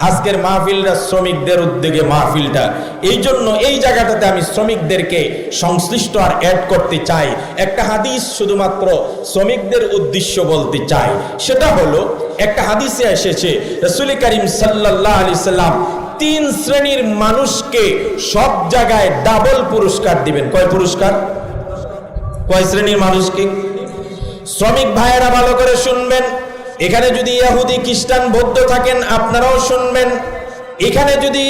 আজকের মাহফিলটা শ্রমিকদের উদ্যোগে মাহফিলটা। এই জন্য এই জায়গাটাতে আমি শ্রমিকদেরকে সংশ্লিষ্ট আর অ্যাড করতে চাই। একটা হাদিস শুধুমাত্র শ্রমিকদের উদ্দেশ্য বলতে চাই। সেটা হলো, একটা হাদিসে এসেছে, রসুল করিম সাল্লাহ আলি সাল্লাম তিন শ্রেণির মানুষকে সব জায়গায় ডাবল পুরস্কার দিবেন। কয় পুরস্কার? কয় শ্রেণির মানুষকে? শ্রমিক ভাইয়েরা ভালো করে শুনবেন। এখানে যদি ইয়াহুদি খ্রিস্টান বৌদ্ধ থাকেন, আপনারাও শুনবেন, এখানে যদি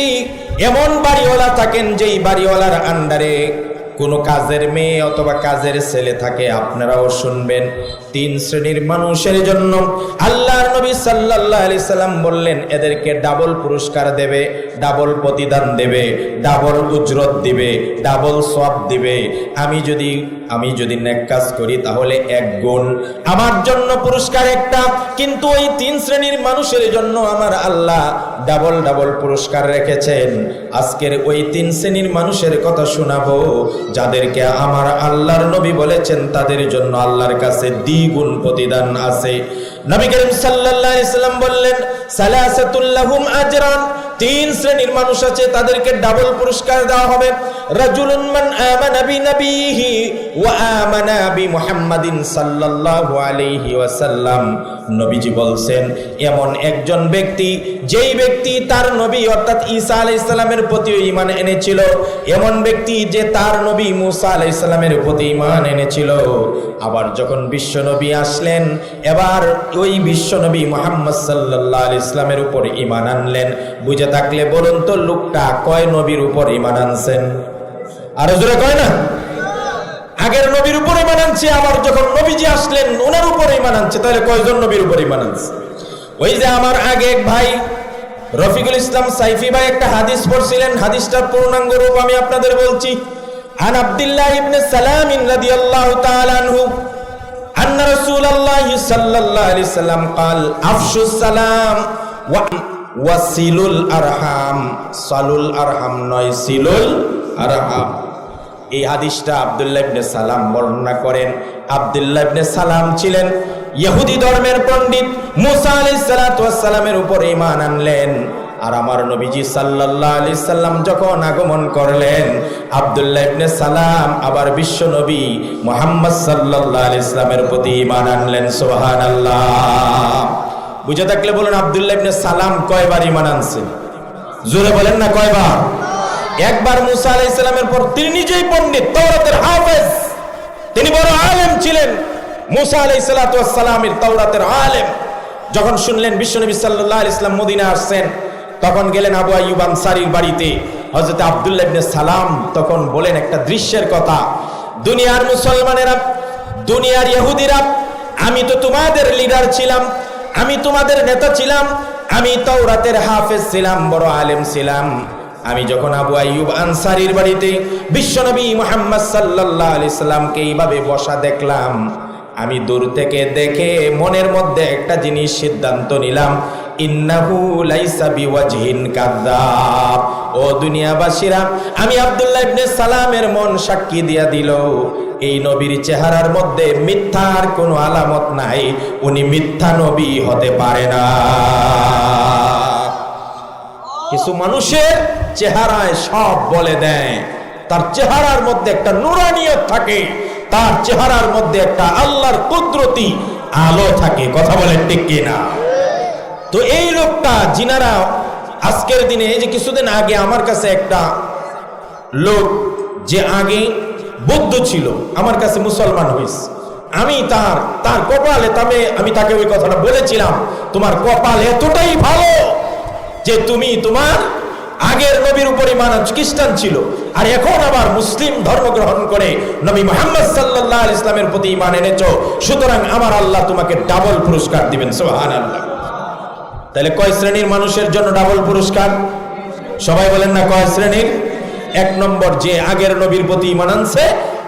এমন বাড়িওয়ালা থাকেন, যেই বাড়িওয়ালার আন্ডারে কোনো কাজের মেয়ে অথবা কাজের ছেলে থাকে, আপনারাও শুনবেন। তিন শ্রেণির মানুষের জন্য আল্লাহর নবী সাল্লাল্লাহু আলাইহি সাল্লাম বললেন, এদেরকে ডাবল পুরস্কার দেবে, ডাবল প্রতিদান দেবে, ডাবল উজরত দিবে, ডাবল সব দিবে। আমি যদি আমি যদি নেক কাজ করি তাহলে এক গুণ। আমার জন্য পুরস্কার একটা, কিন্তু ওই তিন শ্রেণির মানুষের জন্য আমার আল্লাহ ডাবল ডাবল পুরস্কার রেখেছেন। আজকের ওই তিন শ্রেণির মানুষের কথা শোনাবো, যাদেরকে আমার আল্লাহর নবী বলেছেন, তাদের জন্য আল্লাহর কাছে দ্বিগুণ প্রতিদান আছে। নবী করিম সাল্লাল্লাহু আলাইহি সাল্লাম বললেন সালাসাতুল লাহুম আজরান। তিন শ্রেণির মানুষ আছে, তাদেরকে ডাবল পুরস্কার দেওয়া হবে। মান এমন একজন ব্যক্তি, যেই ব্যক্তি তার নবী অর্থাৎ ঈসা প্রতি এনেছিল, এমন ব্যক্তি যে তার নবী মুসা সালামের প্রতি ঈমান এনেছিল। আবার যখন বিশ্ব নবী আসলেন, এবার ওই বিশ্ব নবী মুহাম্মদ সাল্লাল্লাহু ইসলামের উপর ঈমান আনলেন। বুঝে থাকলে বলুন তো লোকটা কয় নবীর উপর ঈমান আনছেন আরো জোরে কয় না আগের নবীর উপর ইমান আনছে আবার যখন নবীজি আসলেন ওনার উপর ইমান আনছে তাহলে কয়জন নবীর উপর ইমান আনছে ওই যে আমার আগে এক ভাই রফিকুল ইসলাম সাইফি ভাই একটা হাদিস পড়ছিলেন হাদিসটার পূর্ণাঙ্গ রূপ আমি আপনাদের বলছি আন আব্দুল্লাহ ইবনে সালাম রাদিয়াল্লাহু তাআলা আনহু أن رسول الله صلى الله عليه وسلم قال أفشوا السلام و ওয়াসিলুল আরহাম, সালুল আরহাম নয়, সিলুল আরহাম। এই হাদিসটা আব্দুল্লাহ ইবনে সালাম বর্ণনা করেন। আব্দুল্লাহ ইবনে সালাম ছিলেন ইহুদি ধর্মের পণ্ডিত। মুসা আলাইহিস সালাতু ওয়াস সালামের উপর ঈমান আনলেন। আর আমার নবীজি সাল্লাল্লাহু আলাইহি সাল্লাম যখন আগমন করলেন, আব্দুল্লাহ ইবনে সালাম আবার বিশ্ব নবী মুহাম্মদ সাল্লাল্লাহু আলাইহি সাল্লামের প্রতি ঈমান আনলেন। সুবহানাল্লাহ। বুঝে থাকলে বলুন আব্দুল্লাহ ইবনে সালাম কয়বার ঈমান আনছেন জোরে বলেন না কয়বার একবার মুসা আলাইহিস সালামের পর তিনি নিজেই পণ্ডিত, তাওরাতের হাফেজ। তিনি বড় আলেম ছিলেন। মুসা আলাইহিস সালাতু ওয়াস সালামের তাওরাতের আলেম। যখন শুনলেন বিশ্বনবী সাল্লাল্লাহু আলাইহি সাল্লাম মদিনা আসছেন, তখন গেলেন আবু আইয়ুব আনসারীর বাড়িতে। হযরত আব্দুল্লাহ ইবনে সালাম তখন বলেন একটা দৃশ্যের কথা। দুনিয়ার মুসলমানেরা, দুনিয়ার ইহুদিরা, আমি তো তোমাদের লিডার ছিলাম। আমি তোমাদের নেতা ছিলাম, আমি তৌরাতের হাফেজ ছিলাম, বড় আলেম ছিলাম। আমি যখন আবু আইয়ুব আনসারির বাড়িতে বিশ্বনবী মোহাম্মদ সাল্লাহ সাল্লামকে এইভাবে বসা দেখলাম, আমি দূর থেকে দেখে মনের মধ্যে একটা জিনিস সিদ্ধান্ত নিলাম ইন্নাহু লাইসা বিওয়াজহিন কাদ্দাব ও দুনিয়াবাসীরা, আমি আব্দুল্লাহ ইবনে সালামের মন সাক্ষী দিয়া দিল, এই নবীর চেহারার মধ্যে মিথ্যার কোনো আলামত নাই, উনি মিথ্যা নবী হতে পারে না। কিছু মানুষের চেহারায় সব বলে দেয়, তার চেহারার মধ্যে একটা নুরানিয়ত থাকে, তার চেহারার মধ্যে একটা আল্লাহর কুদরতি আলো থাকে, কথা বলেন ঠিক কিনা? তো এই লোকটা যিনারা আজকের দিনে যে কিছুদিন আগে আমার কাছে একটা লোক যে আগে বৌদ্ধ ছিল, আমার কাছে মুসলমান হইস। আমি তার তার কপালে তবে আমি তাকে ওই কথাটা বলেছিলাম, তোমার কপাল এতটাই ভালো যে তুমি তোমার আগের নবীর উপরে মানুষ খ্রিস্টান ছিল। আর এখন আবার মুসলিম ধর্ম গ্রহণ করে নবী মোহাম্মদ সাল্লাহ ইসলামের প্রতি ইমান এনেছো। সুতরাং আমার আল্লাহ তোমাকে ডাবল পুরস্কার দিবেন সোহান আল্লাহ তাহলে কয় শ্রেণির মানুষের জন্য ডাবল পুরস্কার? সবাই বলেন না কয় শ্রেণির? এক নম্বর যে আগের নবীর প্রতি ইমান আনছে,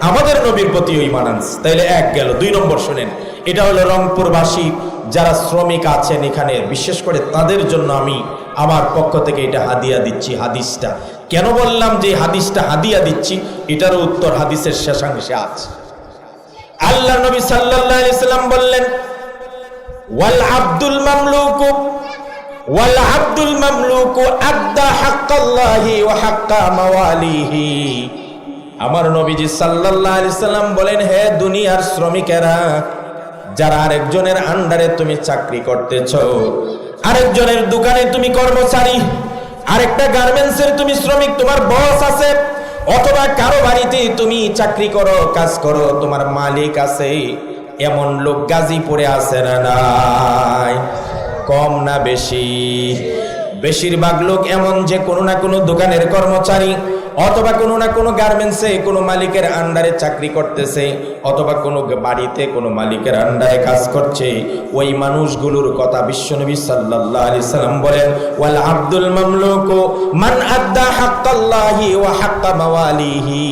আমাদের নবীর প্রতিও ইমান আনছে। তাইলে এক গেল, দুই নম্বর শোনেন, এটা হলো রংপুরবাসী, যারা শ্রমিক আছেন এখানে, বিশেষ করে তাদের জন্য আমি আমার পক্ষ থেকে এটা হাদিয়া দিচ্ছি, হাদিসটা। কেন বললাম যে হাদিসটা হাদিয়া দিচ্ছি? এটারও উত্তর হাদিসের শেষাংশে আছে। আল্লাহ নবী সাল্লাম বললেন, ওয়াল আব্দুল মামলুক ওয়াল আব্দুল মামলুকু আদ্দা হাক্কাল্লাহি ওয়া হাক্কা মাওয়ালিহি। আমার নবীজি সাল্লাল্লাহু আলাইহি সাল্লাম বলেন, হে দুনিয়ার শ্রমিকেরা, যারা আরেকজনের আন্ডারে তুমি চাকরি করতেছ, আরেকজনের দোকানে তুমি কর্মচারী, আরেকটা গার্মেন্টসের তুমি শ্রমিক, তোমার বস আছে, অথবা কারও বাড়িতে তুমি চাকরি করো, কাজ করো, তোমার মালিক আছে, এমন লোক গাজীপুরে আছে না নাই? কম না বেশি। বেশিরভাগ লোক এমন যে কোনো না কোনো দোকানের কর্মচারী, অথবা কোনো না কোনো গার্মেন্টসে কোনো মালিকের আন্ডারে চাকরি করতেছে, অথবা কোনো বাড়িতে কোনো মালিকের আন্ডারে কাজ করছে। ওই মানুষগুলোর কথা বিশ্বনবী সাল্লাল্লাহু আলাইহি সাল্লাম বলেন, ওয়াল আব্দুল মামলুকু মান আদ্দা হাক্কাল্লাহি ওয়া হাক্কা মাওয়ালিহি।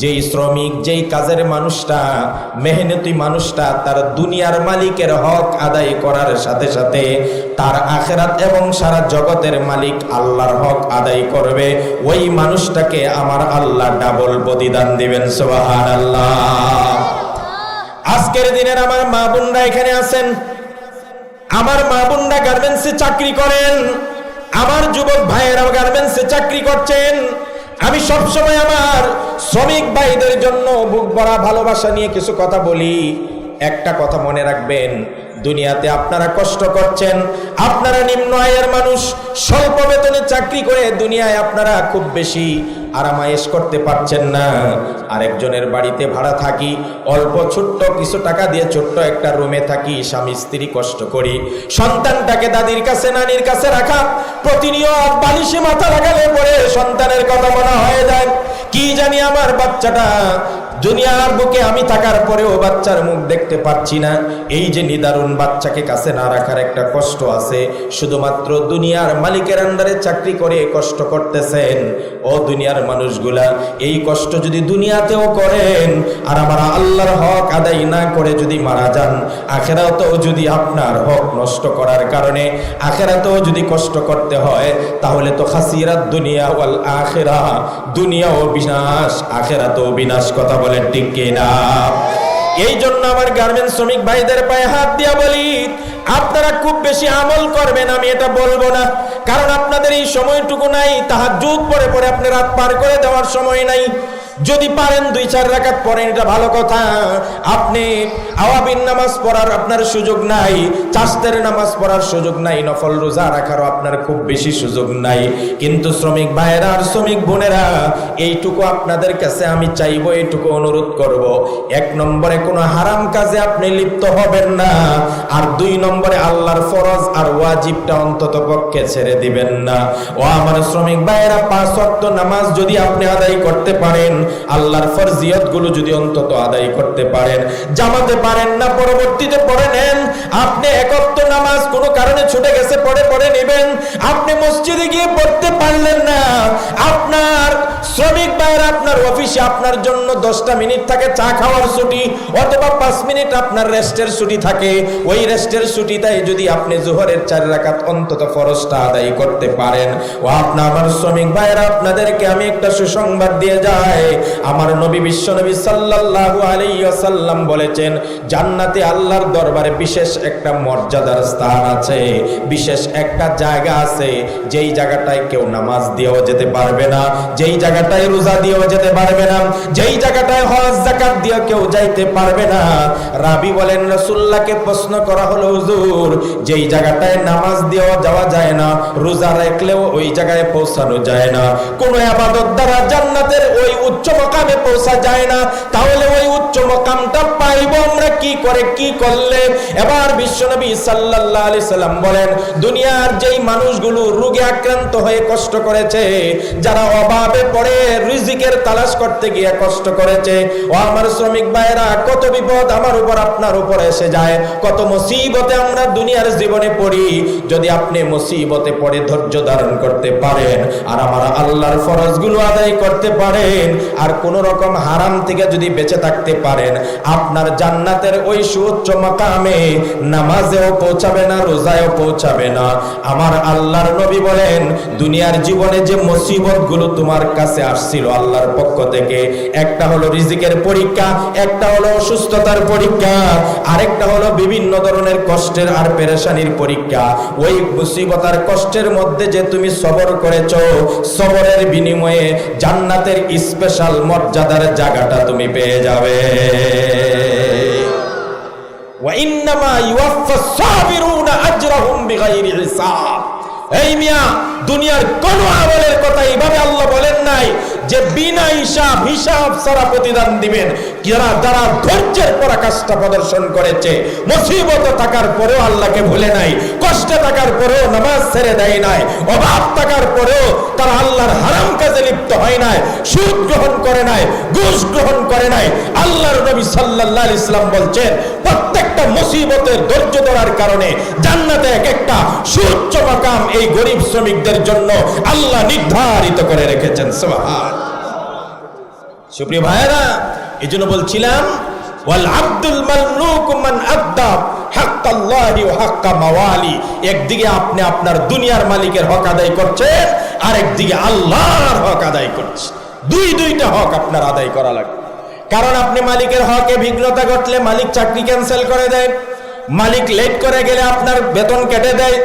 যেই শ্রমিক, যেই কাজের মানুষটা, মেহনতি মানুষটা, তার দুনিয়ার মালিকের হক আদায় করার সাথে সাথে তার আখেরাত এবং সারা জগতের মালিক আল্লাহর হক আদায় করবে। ওই মানুষটাকে আমার আল্লাহ ডাবল প্রতিদান দিবেন সোহান আল্লাহ আজকের দিনের আমার মা বোনরা এখানে আছেন। আমার মা বোনরা গার্মেন্টসে চাকরি করেন। আমার যুবক ভাইয়েরা গার্মেন্টসে চাকরি করছেন। আমি সবসময় আমার শ্রমিক ভাইদের জন্য বুক ভরা ভালোবাসা নিয়ে কিছু কথা বলি। একটা কথা মনে রাখবেন, দুনিয়াতে আপনারা কষ্ট করছেন, আপনারা নিম্ন আয়ের মানুষ, স্বল্প বেতনে চাকরি করে দুনিয়ায় আপনারা খুব বেশি আরামায়েশ করতে পারছেন না। আরেকজনের বাড়িতে ভাড়া থাকি, অল্প ছোট্ট কিছু টাকা দিয়ে ছোট্ট একটা রুমে থাকি, স্বামী স্ত্রী কষ্ট করি। সন্তানটাকে দাদির কাছে, নানির কাছে রাখা, প্রতিনিয়ত বালিশে মাথা লাগালে পরে সন্তানের কথা মনে হয়ে যায় কি জানি আমার বাচ্চাটা দুনিয়ার বুকে আমি থাকার পরেও বাচ্চার মুখ দেখতে পাচ্ছি না। এই যে নিদারুণ বাচ্চাকে কাছে না রাখার একটা কষ্ট আছে, শুধুমাত্র দুনিয়ার মালিকের আন্ডারে চাকরি করে কষ্ট করতেছেন। ও দুনিয়ার মানুষগুলা, এই কষ্ট যদি দুনিয়াতেও করেন, আর আমার আল্লাহর হক আদায় না করে যদি মারা যান, আখেরাতেও যদি আপনার হক নষ্ট করার কারণে আখেরাতেও যদি কষ্ট করতে হয়, তাহলে তো খাসিরাত দুনিয়া ওয়াল আখেরা। দুনিয়াও বিনাশ, আখেরাতেও বিনাশ, কথা বলেন ঠিক কিনা? এই জন্য আমার গার্মেন্ট শ্রমিক ভাইদের পায়ে হাত দিয়া বলি, আপনারা খুব বেশি আমল করবেন, আমি এটা বলব না। কারণ আপনাদের এই সময়টুকু নাই তাহার যুগ পরে পরে আপনার রাত পার করে দেওয়ার সময় নাই। যদি পারেন দুই চার রাকাত পড়েন, এটা ভালো কথা। আপনি আওয়াবিন নামাজ পড়ার আপনার সুযোগ নাই চাস্তের নামাজ পড়ার সুযোগ নাই, নফল রোজা রাখারও আপনার খুব বেশি সুযোগ নাই। কিন্তু শ্রমিক ভাইয়েরা আর শ্রমিক বোনেরা, এইটুকু আপনাদের কাছে আমি চাইব, এইটুকু অনুরোধ করব। এক নম্বরে কোনো হারাম কাজে আপনি লিপ্ত হবেন না, আর দুই নম্বরে আল্লাহর ফরজ আর ওয়াজিবটা অন্তত পক্ষে ছেড়ে দিবেন না। ও আমার শ্রমিক ভাইয়েরা, পাঁচ ওয়াক্ত নামাজ যদি আপনি আদায় করতে পারেন আল্লাহর ফরজিয়তগুলো যদি অন্তত আদায় করতে পারেন, জামাতে পারেন না, পরবর্তীতে পড়ে নেন। আপনি একত্র নামাজ কোনো কারণে ছুটে গেছে, পড়ে পড়ে নেবেন। আপনি মসজিদে গিয়ে পড়তে পারলেন না। আপনার শ্রমিক ভাইয়ের আপনার অফিসে আপনার জন্য দশটা মিনিট থাকে চা খাওয়ার ছুটি, অথবা পাঁচ মিনিট আপনার রেস্টের ছুটি থাকে। ওই রেস্টের ছুটিটাই যদি আপনি জোহরের চার রাকাত অন্তত ফরজটা আদায় করতে পারেন। ও আপনার আমার শ্রমিক ভাইয়েরা, আপনাদেরকে আমি একটা সুসংবাদ দিয়ে যায় আমার নবী বিশ্ব নবী সাল্লাল্লাহু আলাইহি ওয়াসাল্লাম বলেছেন, জান্নাতে আল্লাহর দরবারে বিশেষ একটা মর্যাদার স্থান আছে, বিশেষ একটা জায়গা আছে, যেই জায়গাটায় কেউ নামাজ দিয়েও যেতে পারবে না, যেই জায়গাটায় রোজা দিয়েও যেতে পারবে না, যেই জায়গাটায় হজ, যাকাত দিয়ে কেউ যাইতে পারবে না। রাবি বলেন, রাসূলুল্লাহকে প্রশ্ন করা হলো, হুজুর, যেই জায়গাটায় নামাজ দিয়েও যাওয়া যায় না, রোজা রাখলেও ওই জায়গায় পৌঁছানো যায় না। কোনো আবাদত দ্বারা জান্নাতের ওই উচ্চ মকামে পৌঁছা যায় না। তাহলে ওই উচ্চ মকামটা পাইব আমরা কি করে, কি করলে? এবার বিশ্বনবী সাল্লাল্লাহু আলাইহি সাল্লাম বলেন, দুনিয়ার যেই মানুষগুলো রোগে আক্রান্ত হয়ে কষ্ট করেছে, যারা অভাবে পড়ে, রিজিকের তালাশ করতে গিয়ে কষ্ট করেছে, ও আমার শ্রমিক ভাইয়েরা, কত বিপদ আমার উপর আপনার উপর এসে যায়, কত মুসিবতে আমরা দুনিয়ার জীবনে পড়ি, যদি আপনি মুসিবতে পড়ে ধৈর্য ধারণ করতে পারেন, আর আমার আল্লাহর ফরজগুলো আদায় করতে পারেন আর কোন রকম হারাম থেকে যদি বেঁচে থাকতে পারেন, আপনার জান্নাতের ওই সুউচ্চ মাকামে নামাজেও পৌঁছাবে না, রোজায়ও পৌঁছাবে না। আমার আল্লাহর নবী বলেন, দুনিয়ার জীবনে যে মুসিবতগুলো তোমার কাছে আসছিল আল্লাহর পক্ষ থেকে, একটা হলো রিজিকের পরীক্ষা, একটা হলো অসুস্থতার পরীক্ষা, আরেকটা হলো বিভিন্ন ধরনের কষ্টের আর পেরেশানির পরীক্ষা। ওই মুসিবতার কষ্টের মধ্যে যে তুমি সবর করেছ, সবরের বিনিময়ে জান্নাতের স্পেশাল বিশাল মর্যাদার জায়গাটা তুমি পেয়ে যাবে। এই মিয়া, দুনিয়ার কোন আমলের কথা এইভাবে আল্লাহ বলেন নাই যে বিনা হিসাব হিসাব ছাড়া প্রতিদান দিবেন, যারা যারা ধৈর্যের পরাকাষ্ঠা প্রদর্শন করেছে, মুসিবত থাকার পরেও আল্লাহকে ভুলে নাই, কষ্টে থাকার পরেও নামাজ ছেড়ে দেয় নাই, অভাব থাকার পরেও তারা আল্লাহর হারাম কাজে লিপ্ত হয় নাই, সুদ গ্রহণ করে নাই, ঘুষ গ্রহণ করে নাই। আল্লাহর নবী সাল্লাল্লাহু আলাইহি ইসলাম বলছেন, প্রত্যেকটা মুসিবতের ধৈর্য ধরার কারণে জান্নাতে এক একটা সুউচ্চ মাকাম এই গরিব শ্রমিকদের জন্য আল্লাহ নির্ধারিত করে রেখেছেন। সুবহান। সুপ্রিয় ভাইরা এই জন্য বলছিলাম, ওয়াল আব্দুল মামলুক মান আদ্দা হাক্কাল্লাহি ওয়া হাক্কা একদিকে আপনি আপনার দুনিয়ার মালিকের হক আদায় করছেন আর একদিকে আল্লাহর হক আদায় করছেন। দুই দুইটা হক আপনার আদায় করা লাগবে। কারণ আপনি মালিকের হকে বিঘ্নতা ঘটলে মালিক চাকরি ক্যান্সেল করে দেয়, মালিক লেট করে গেলে আপনার বেতন কেটে দেয়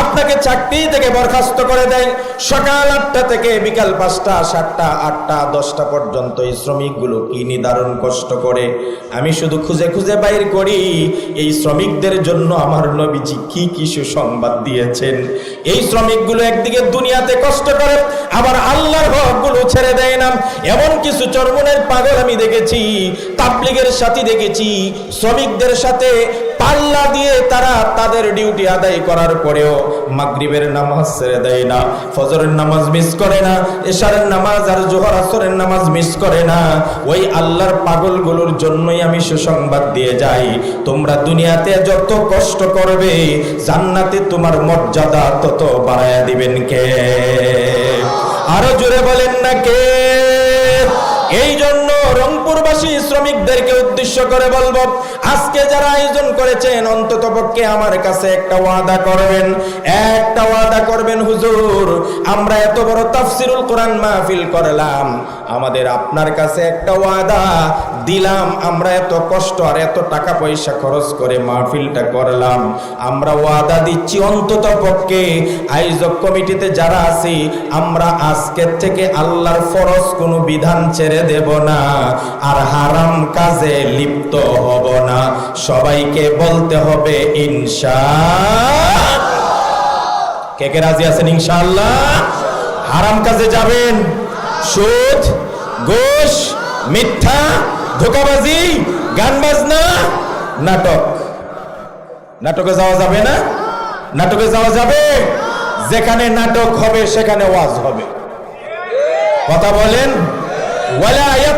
আপনাকে চাকরি থেকে বরখাস্ত করে দেয়। সকাল আটটা থেকে বিকাল পাঁচটা, সাতটা, আটটা, দশটা পর্যন্ত এই শ্রমিকগুলো কি নিদারুণ কষ্ট করে। আমি শুধু খুঁজে খুঁজে বাইর করি, এই শ্রমিকদের জন্য আমার নবীজি কি কি সুসংবাদ দিয়েছেন। এই শ্রমিকগুলো একদিকে দুনিয়াতে কষ্ট করে, আবার আল্লাহর হকগুলো ছেড়ে দেয় না। এমন কিছু চরমনের পাগল আমি দেখেছি, তাবলিগের সাথে দেখেছি, শ্রমিকদের সাথে পাল্লা দিয়ে তারা তাদের ডিউটি আদায় করার পরেও মাগরিবের নামাজ ছেড়ে দেয় না, ফজরের নামাজ মিস করে না এশারের নামাজ আর জোহর আসরের নামাজ মিস করে না। ওই আল্লাহর পাগলগুলোর জন্যই আমি সুসংবাদ দিয়ে যাই। তোমরা দুনিয়াতে যত কষ্ট করবে, জান্নাতে তোমার মর্যাদা তত বাড়ায়া দিবেন কে? আরও জোরে বলেন না কে? এই জন্য রংপুরবাসী শ্রমিকদেরকে উদ্দেশ্য করে বলব, আজকে যারা আয়োজন করেছেন, অন্তত পক্ষে আমার কাছে একটা ওয়াদা করবেন। একটা ওয়াদা করবেন, হুজুর, আমরা এত বড় তাফসিরুল কোরআন মাহফিল করলাম, আমাদের আপনার কাছে একটা ওয়াদা, দিলাম, আমরা এত কষ্ট আর এত টাকা পয়সা খরচ করে মাহফিলটা করলাম, আমরা ওয়াদা দিচ্ছি অন্তত পক্ষে। আয়োজক কমিটিতে যারা আছি, আমরা আজকের থেকে আল্লাহর ফরজ কোনো বিধান ছেড়ে দেব না। আর হারাম কাজে লিপ্ত হব না। সবাইকে বলতে হবে, ইনশা কে কে রাজি আছেন ইনশাআল্লাহ হারাম কাজে যাবেন। সুদ, ঘুষ, মিথ্যা, ধোকাবাজি গান বাজনা নাটক। নাটকে যাওয়া যাবে না? নাটকে যাওয়া যাবে? যেখানে নাটক হবে, সেখানে ওয়াজ হবে। কথা বলেন? ওয়ালা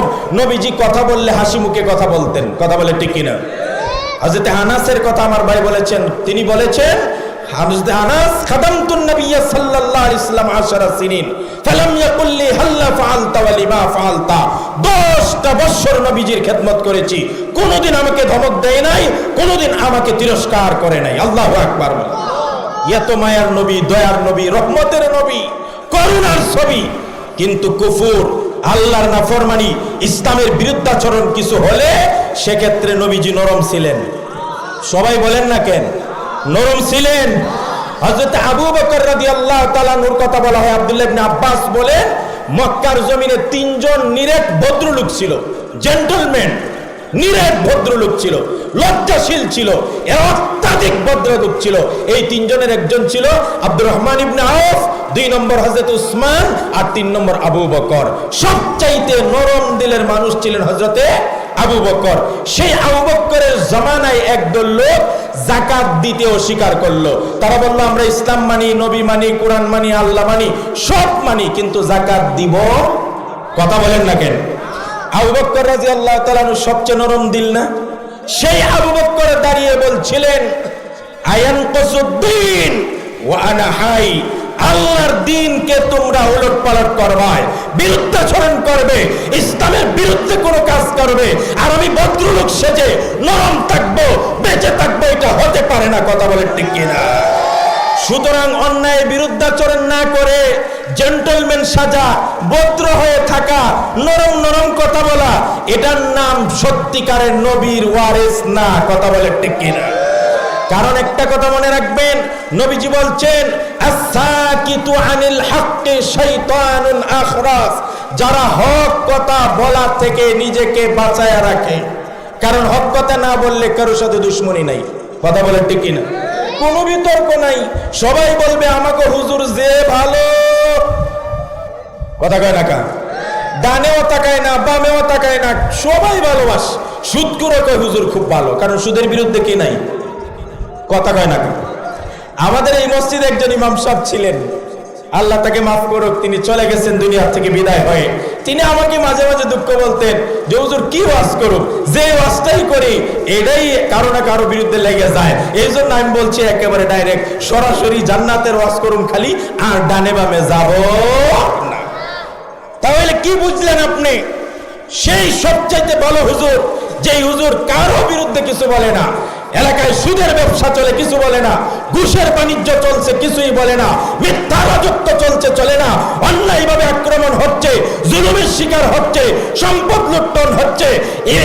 বাইনাহুম নবীজি কথা বললে হাসি মুখে কথা বলতেন। কথা বলে ঠিক কিনা? হযরত আনাসের কথা আমার ভাই বলেছেন। তিনি বলেছেন, হযরত আনাস খাদামতুন নবিয়্য সাল্লাল্লাহু আলাইহি সাল্লাম আশারা সিনিন। ফালাম ইয়াকুল লি হাল্লা ফাআলতা ওয়া লিমা ফাআলতা। 10টা বছর নবীজির খেদমত করেছি। কোনোদিন আমাকে ধমক দেয় নাই আমাকে তিরস্কার করে নাই। নবী, দয়ার নবী, রহমতের নবী, করুণার ছবি। কিন্তু কুফুর আল্লাহর নাফরমানি ইসলামের বিরুদ্ধাচরণ কিছু হলে সেক্ষেত্রে নবীজি নরম ছিলেন। সবাই বলেন না কেন? নরম ছিলেন। হযরত আবু বকর রাদিয়াল্লাহু তাআলা নূর কথা বলা হয়। আব্দুল্লাহ আব্বাস বলেন, মক্কার জমিনে তিনজন নিরেট ভদ্রলোক ছিল। জেন্টলম্যান, নিরেট ভদ্রলোক ছিল। লজ্জাশীল ছিল। এর অত্যাধিক ভদ্রলোক ছিল। এই তিনজনের একজন ছিল আব্দুর রহমান ইবনে আউফ দুই নম্বর হজরত উসমান আর তিন নম্বর আবু বকর। সবচাইতে নরম দিলের মানুষ ছিলেন হজরতে আবু বকর। সেই আবু বকরের জমানায় একদল লোক জাকাত দিতে অস্বীকার করল। তারা বলল, আমরা ইসলাম মানি, নবী মানি, কোরআন মানি, আল্লাহ মানি, সব মানি, কিন্তু জাকাত দিব কথা বলেন না কেন? আবু বকর রাজি আল্লাহ তালানু সবচেয়ে নরম দিল না? সেই আবু বকর দাঁড়িয়ে বলছিলেন আয়ান কসুদ্দিন ও আনা হাই আল্লাহর দিনকে তোমরা উলট পালট করবায় বিরুদ্ধাচরণ করবে, ইসলামের বিরুদ্ধে কোনো কাজ করবে। আর আমি ভদ্রলোক সেজে নরম থাকব, বেঁচে থাকব, এটা হতে পারে না, কথা বলে ঠিক কিনা? সুতরাং অন্যায় বিরুদ্ধাচরণ না করে জেন্টলম্যান সাজা বদ্র হয়ে থাকা, নরম নরম কথা বলা, এটার নাম সত্যিকারের নবীর ওয়ারেস না, কথা বলে ঠিক কিনা? কারণ একটা কথা মনে রাখবেন, নবীজি বলছেন আনিল হাক্কি শাইতানুন আখরাস। যারা হক কথা বলা থেকে নিজেকে বাঁচায়া রাখে। কারণ হক কথা না বললে কারোর সাথে দুশ্মনী নাই। কথা বলে ঠিক না কোনো বিতর্ক নাই। সবাই বলবে, আমাকে হুজুর যে ভালো। কথা কয় না কা ডানেও তাকায় না, বামেও তাকায় না, সবাই ভালোবাস। সুদ করে হুজুর খুব ভালো। কারণ সুদের বিরুদ্ধে কি নাই? কথা কয় না আমাদের এই মসজিদে একজন ইমাম সাহেব ছিলেন। আল্লাহ তাকে মাফ করুক, তিনি চলে গেছেন দুনিয়া থেকে বিদায় হয়ে। তিনি আমাকে মাঝে মাঝে দুঃখ বলতেন যে, হুজুর, কি ওয়াজ করুক? যে ওয়াজটাই করি, এটাই কারও না কারও বিরুদ্ধে লেগে যায়। এই জন্য আমি বলছি, একেবারে ডাইরেক্ট সরাসরি জান্নাতের ওয়াজ করুন খালি, আর ডানে বামে যাব না। তাহলে কি বুঝলেন আপনি? সেই সবচাইতে ভালো হুজুর, যেই হুজুর কারও বিরুদ্ধে কিছু বলে না। এলাকায় সুদের ব্যবসা চলে, কিছু বলে না। ঘুষের বাণিজ্য চলছে, কিছুই বলে না। মিথ্যা রাজত্ব চলছে, চলে না। অন্যায়ভাবে আক্রমণ হচ্ছে, জুলুমের শিকার হচ্ছে, সম্পদ লুটন হচ্ছে,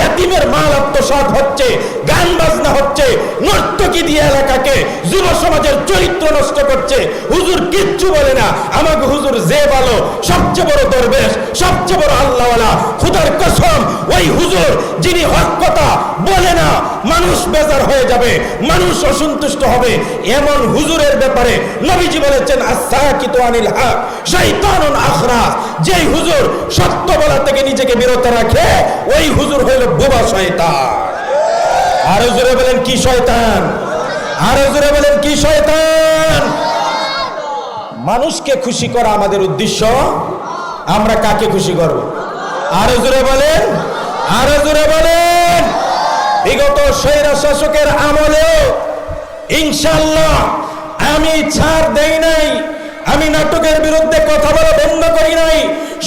এতিমের মাল আত্মসাৎ হচ্ছে, গান বাজনা হচ্ছে, নর্তকী দিয়ে এলাকাকে, যুব সমাজের চরিত্র নষ্ট করছে। হুজুর কিচ্ছু বলে না। আমাকে হুজুর যে ভালো, সবচেয়ে বড় দরবেশ, সবচেয়ে বড় আল্লাহওয়ালা, খুদার কসম, ওই হুজুর যিনি হক কথা বলে না। মানুষ বেজার হয়ে যাবে, মানুষ অসন্তুষ্ট হবে। এমন হুজুরের ব্যাপারে নবীজি বলেছেন আসাকিতু আনিল হক শয়তানুন আখরাস যেই হুজুর সত্য বলা থেকে নিজেকে বিরত রাখে, ওই হুজুর হইল বোবা শয়তান। আর জোরে বলেন, কি শয়তান? আর জোরে বলেন, কি শয়তান? মানুষকে খুশি করা আমাদের উদ্দেশ্য, আমরা কাকে খুশি করব? আরও জোরে বলেন, আরও জোরে বলেন। বিগত স্বৈর শাসকের আমলেও ইনশাল্লাহ আমি ছাড় দেই নাই, আমি নাটকের বিরুদ্ধে কথা বলা বন্ধ করি নাই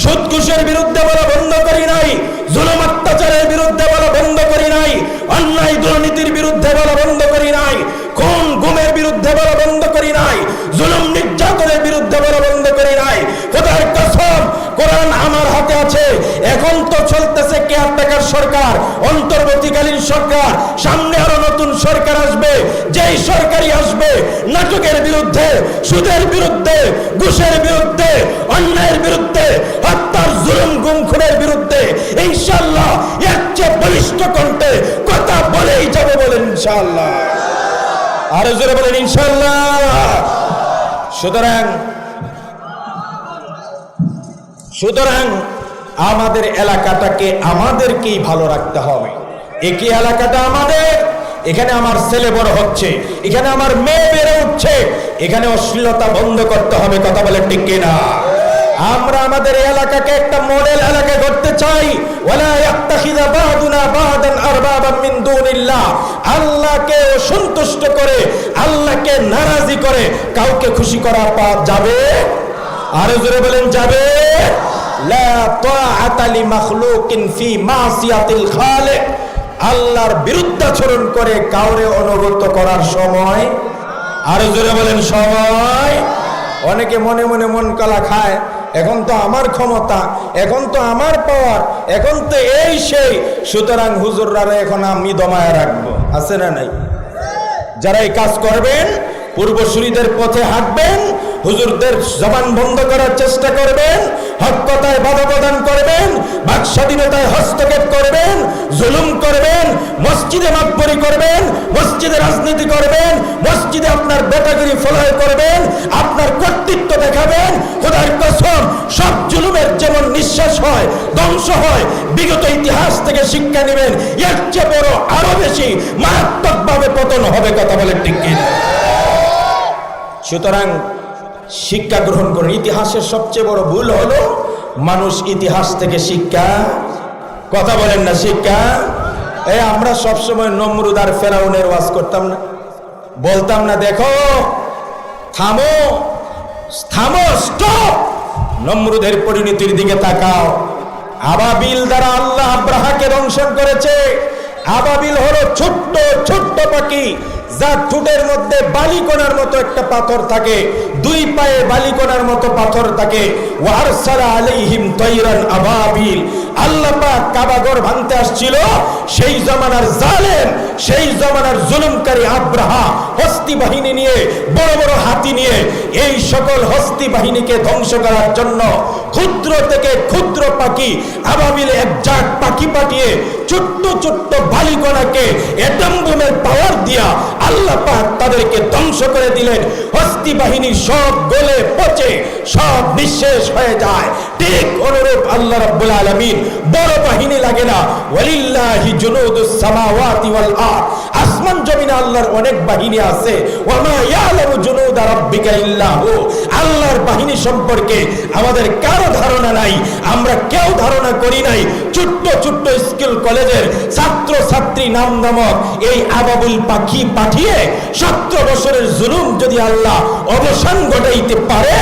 সুদ ঘুষের বিরুদ্ধে বলা বন্ধ করি নাই, জুলুম অত্যাচারের বিরুদ্ধে বলা বন্ধ করি নাই, অন্যায় দুর্নীতির বিরুদ্ধে বলা বন্ধ করি নাই কোন গুমের বিরুদ্ধে বলা বন্ধ করি নাই, জুলুম নির্যাতনের বিরুদ্ধে বলা বন্ধ করি নাই। খোদার কসম, কোরআন আমার হাতে আছে, এখন তো কেয়ারটেকার সরকার, অন্তর্বর্তীকালীন সরকার, সামনে আরও নতুন সরকার আসবে। যেই সরকারই আসবে, নাটকের বিরুদ্ধে, সুদের বিরুদ্ধে, ঘুষের বিরুদ্ধে, অন্যায়ের বিরুদ্ধে, হত্যার জুলুম গুমখুনের বিরুদ্ধে ইনশাল্লাহ এর চেয়ে বলিষ্ঠ কণ্ঠে কথা বলেই যাবে বলেন ইনশাল্লাহ আরও জোরে বলেন ইনশাল্লাহ সুতরাং সুতরাং আমাদের এলাকাটাকে আমাদেরকেই ভালো রাখতে হবে। একই এলাকাটা আমাদের? এখানে আমার ছেলে বড় হচ্ছে, এখানে আমার মেয়ে বেড়ে উঠছে, এখানে অশ্লীলতা বন্ধ করতে হবে, কথা বলে ঠিক কিনা? আমরা আমাদের এলাকাকে একটা মডেল এলাকা করতে চাই। আল্লাহকে সন্তুষ্ট করে, আল্লাহকে নারাজি করে কাউকে খুশি করা যাবে? আরও জোরে বলেন, যাবে? আল্লাহর বিরুদ্ধাচরণ করে কাউরে অনুগত করার সময়। আরও জোরে বলেন, সময়। অনেকে মনে মনে মন কালা খায়, এখন তো আমার ক্ষমতা, এখন তো আমার পাওয়ার এখন তো এই সেই। সুতরাং হুজুররা এখন আমি দমায় রাখব। আছে না নাই? যারা এই কাজ করবেন, পূর্বসূরীদের পথে হাঁটবেন হুজুরদের জবান বন্ধ করার চেষ্টা করবেন, হক বাধা প্রদান করবেন বাক স্বাধীনতায় হস্তক্ষেপ করবেন, জুলুম করবেন, মসজিদে মাকবরি করবেন, মসজিদে রাজনীতি করবেন, মসজিদে আপনার বেটাগিরি ফলয় করবেন, আপনার কর্তৃত্ব দেখাবেন, খোদার কসম, সব জুলুমের যেমন নিঃশ্বাস হয়, ধ্বংস হয়, বিগত ইতিহাস থেকে শিক্ষা নেবেন, এর চেয়ে বড় আরও বেশি মারাত্মকভাবে পতন হবে কথা বলে ঠিক সুতরাং শিক্ষা গ্রহণ করেন। ইতিহাসের সবচেয়ে বড় ভুল হলো, মানুষ ইতিহাস থেকে শিক্ষা, কথা বলেন না, শিক্ষা। এ, আমরা সবসময় নমরুদ আর ফেরাউনের ওয়াজ করতাম না। বলতাম না, দেখো, থামো থামো স্টপ নমরুদের পরিণতির দিকে তাকাও। আবাবিল দ্বারা আল্লাহ আব্রাহাকে দংশন করেছে। আবাবিল হলো ছোট্ট ছোট্ট পাখি। যার ঠোঁটের মধ্যে বালিকোনার মতো একটা পাথর থাকে, দুই পায়ে বালিকোনার মতো পাথর থাকে। ওয়ারসালা আলাইহিম তৈরান আবাবিল। আল্লাহ পাক কাবাগর ভাঙতে আসছিল। সেই জমানার জালেম, সেই জমানার জুলুমকারী আব্রাহা হস্তি বাহিনী নিয়ে, বড় বড় হাতি নিয়ে এই সকল হস্তি বাহিনীকে ধ্বংস করার জন্য ক্ষুদ্র থেকে ক্ষুদ্র পাখি এক পাখি পাঠিয়ে ছোট্ট ছোট্ট পাওয়ার দিয়া আল্লাহ তাদেরকে ধ্বংস করে দিলেন। হস্তি বাহিনী সব গলে পচে, সব নিঃশেষ হয়ে যায়। ঠিক অনুরূপ আল্লাহ রাব্বুল আলামিন বড় বাহিনী লাগে না। আসমান আল্লাহর অনেক বাহিনী আছে। আল্লাহর বাহিনী সম্পর্কে আমাদের কারও ধারণা নাই। আমরা কেউ ধারণা করি নাই। ছোট্ট ছোট্ট স্কুল, কলেজের ছাত্র ছাত্রী নাম নামক এই আবাবুল পাখি পাঠিয়ে সতেরো বছরের জুলুম যদি আল্লাহ অবসান ঘটাইতে পারে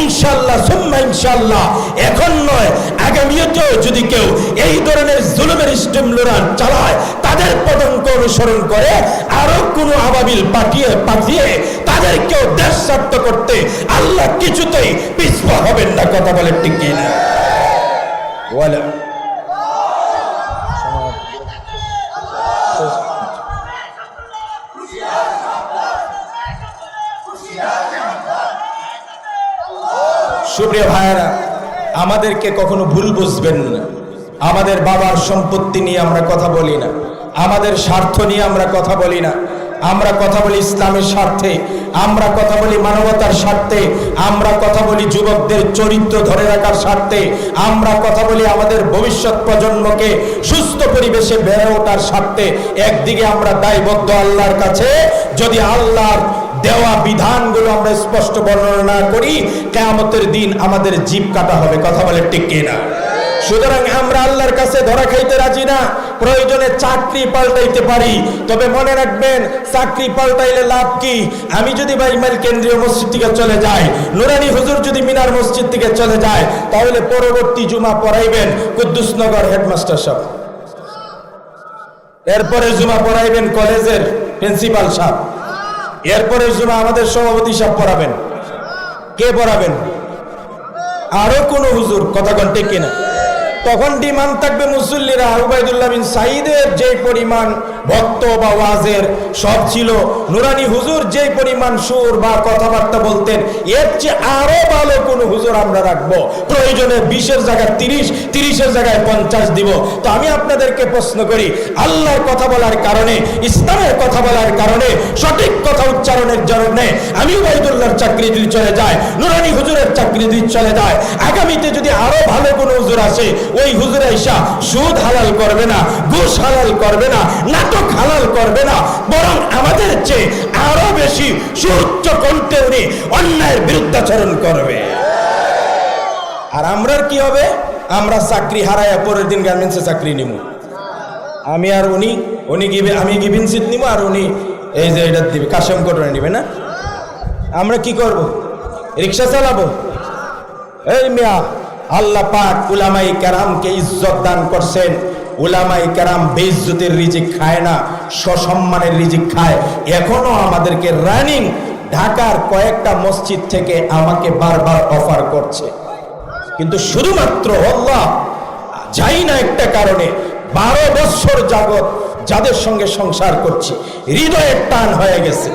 ইনশাল্লাহ সুম্মা ইনশাল্লাহ এখন নয়, আগামীতেও যদি কেউ এই ধরনের জুলুমের স্টেম লোরান চালায়, তাদের পদঙ্ক অনুসরণ করে, আরও কোনো আবাবিল পাঠিয়ে পাঠিয়ে তাদেরকেও দেশ স্বার্থ করতে আল্লাহ কিছুতেই পিছপা হবেন না, কথা বলে ঠিক না সুপ্রিয় ভাইয়েরা আমাদেরকে কখনো ভুল বুঝবেন না। আমাদের বাবার সম্পত্তি নিয়ে আমরা কথা বলি না। আমাদের স্বার্থ নিয়ে আমরা কথা বলি না। আমরা কথা বলি ইসলামের স্বার্থে। আমরা কথা বলি মানবতার স্বার্থে। আমরা কথা বলি যুবকদের চরিত্র ধরে রাখার স্বার্থে। আমরা কথা বলি আমাদের ভবিষ্যৎ প্রজন্মকে সুস্থ পরিবেশে বেড়ে ওঠার স্বার্থে। একদিকে আমরা দায়বদ্ধ আল্লাহর কাছে। যদি আল্লাহর দেওয়া বিধানগুলো আমরা স্পষ্ট বর্ণনা করি, কেয়ামতের দিন আমাদের জীব কাটা হবে। কথা বলে ঠিক কিনা? সুতরাং আমরা আল্লাহর কাছে ধরা খাইতে রাজি না, প্রয়োজনে চাকরি পাল্টাইতে পারি। তবে মনে রাখবেন, চাকরি পাল্টাইলে লাভ কি? আমি যদি বাইমাইল কেন্দ্রীয় মসজিদ থেকে চলে যাই, নুরানি হুজুর যদি মিনার মসজিদ থেকে চলে যায়, তাহলে পরবর্তী জুমা পড়াইবেন কুদ্দুসনগর হেডমাস্টার সাহেব। এরপরে জুমা পড়াইবেন কলেজের প্রিন্সিপাল সাহেব। এরপরে জন্য আমাদের সভাপতি সব পড়াবেন। কে পড়াবেন? আরও কোন হুজুর? কথা কিনা? তখন ডিমান্ড থাকবে মুসল্লিরা, উবাইদুল্লাহ বিন সাইদের যে পরিমাণ ভক্ত বা ওয়াজের সব ছিল, নুরানি হুজুর যে পরিমাণ সুর বা কথাবার্তা বলতেন, এর চেয়ে আরও ভালো কোন হুজুর আমরা রাখব। প্রয়োজনে বিশের জায়গায় তিরিশ, তিরিশের জায়গায় পঞ্চাশ দিব। তো আমি আপনাদেরকে প্রশ্ন করি, আল্লাহর কথা বলার কারণে, ইসলামের কথা বলার কারণে, সঠিক কথা উচ্চারণের জন্য আমি উবাইদুল্লাহর চাকরি যদি চলে যায় নুরানি হুজুরের চাকরি যদি চলে যায় আগামীতে যদি আরও ভালো কোনো হুজুর আসে ওই হুজুরে ঈশা সুদ হালাল করবে না, ঘুষ হালাল করবে না, নাটক হালাল করবে না, বরং আমাদের চেয়ে আরও বেশি সুউচ্চ কণ্ঠে উনি অন্যায়ের বিরুদ্ধাচরণ করবে। আর আমরার কি হবে? আমরা চাকরি হারাইয়া পরের দিন গার্মেন্টসে চাকরি নিব আমি আর উনি উনি গিবে, আমি গিভিন সিট নিব আর উনি এই যে এটা দিবে, কাশেম কোটরে নিবে, না? আমরা কি করব? রিক্সা চালাবো? এই মিয়া আল্লাহ পাক উলামাই কেরামকে ইজ্জত দান করছেন। উলামাই কেরাম বেইজ্জতের রিজিক খায় না, সসম্মানের রিজিক খায়। এখনও আমাদেরকে রানিং ঢাকার কয়েকটা মসজিদ থেকে আমাকে বারবার অফার করছে। কিন্তু শুধুমাত্র আল্লাহ, যাই না একটা কারণে বারো বছর যাবৎ যাদের সঙ্গে সংসার করছি হৃদয়ের টান হয়ে গেছে।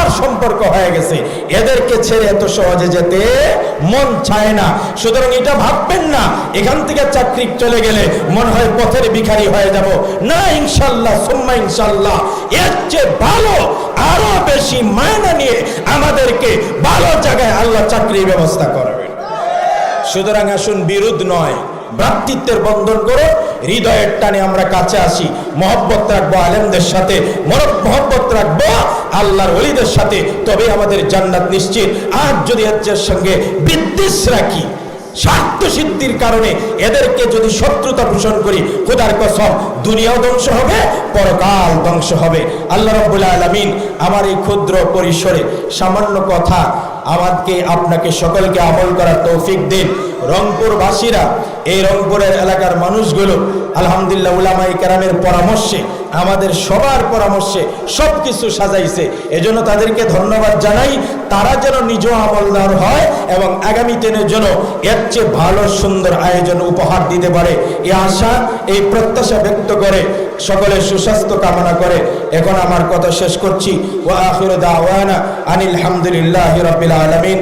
আত্মার সম্পর্ক হয়ে গেছে। এদেরকে ছেড়ে এত সহজে যেতে মন চায় না। সুতরাং এটা ভাববেন না, এখান থেকে চাকরি চলে গেলে মনে হয় পথের ভিখারি হয়ে যাব। না, ইনশাল্লাহ, সুম্মা ইনশাল্লাহ। এর চেয়ে ভালো, আরও বেশি মায়না নিয়ে আমাদেরকে ভালো জায়গায় আল্লাহ চাকরির ব্যবস্থা করবেন। সুতরাং আসুন বিরোধ নয়। ভ্রাতৃত্বের বন্ধন করো, হৃদয়ের টানে আমরা কাছে আসি। মহব্বত রাখব আলেমদের সাথে মহব্বত রাখব আল্লাহর অলিদের সাথে। তবে আমাদের জান্নাত নিশ্চিত। আর যদি এর সঙ্গে বিদ্বেষ রাখি, স্বার্থ সিদ্ধির কারণে এদেরকে যদি শত্রুতা পোষণ করি, খোদার কসম, দুনিয়াও ধ্বংস হবে, পরকাল ধ্বংস হবে। আল্লাহ রব্বুল আলমিন আমার এই ক্ষুদ্র পরিসরে সামান্য কথা আমাকে আপনাকে সকলকে আমল করার তৌফিক দিন। রংপুরবাসীরা এই রংপুরের এলাকার মানুষগুলো আলহামদুলিল্লাহ উলামাই কেরামের পরামর্শে, আমাদের সবার পরামর্শে সব কিছু সাজাইছে। এজন্য তাদেরকে ধন্যবাদ জানাই, তারা যেন নিজ আমলদার হয় এবং আগামী দিনের জন্য এর চেয়ে ভালো, সুন্দর আয়োজন উপহার দিতে পারে। এই আশা, এই প্রত্যাশা ব্যক্ত করে সকলের সুস্বাস্থ্য কামনা করে এখন আমার কথা শেষ করছি। আখিরু দাওয়ানা আনিল হামদুলিল্লাহি রাব্বিল আলামিন।